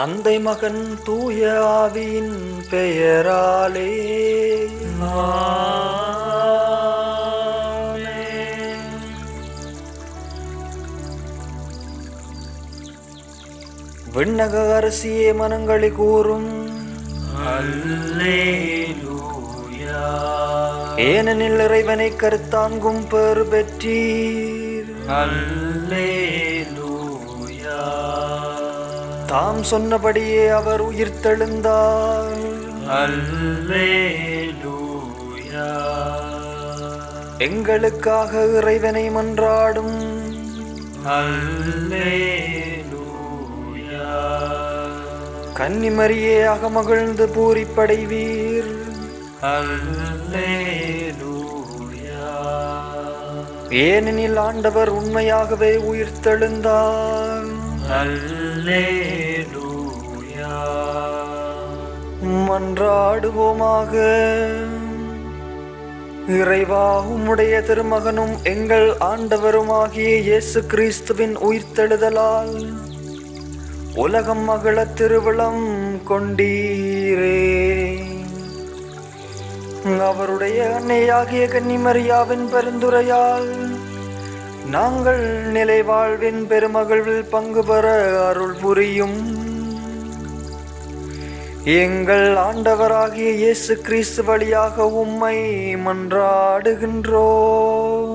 தந்தை மகன் தூய ஆவியின் பெயராலே. விண்ணக அரசியே மனங்களி கூறும். ஏனெனில் இறைவனை கருத்தாங்கும் பெறு பெற்றீர். அல்லேலூயா தாம் சொன்னபடியே அவர் உயிர்த்தெழுந்தார் எங்களுக்காக இறைவனை மன்றாடும். கன்னிமரியே அகமகிழ்ந்து பூரிப்படைவீர். ஏனெனில் ஆண்டவர் உண்மையாகவே உயிர்த்தெழுந்தார் மன்றாடுவோமாக. இறைவா உம்முடைய திருமகனும் எங்கள் ஆண்டவருமாகிய இயேசு கிறிஸ்துவின் உயிர்த்தெழுதலால் உலகம் மகள திருவிழம் கொண்டீரே. அவருடைய அன்னையாகிய கன்னிமரியாவின் பரிந்துரையால் நாங்கள் நிலை வாழ்வின் பெருமகிழ்வில் பங்கு பெற அருள் புரியும். எங்கள் ஆண்டவராகிய இயேசு கிறிஸ்து வழியாக உம்மை மன்றாடுகின்றோம்.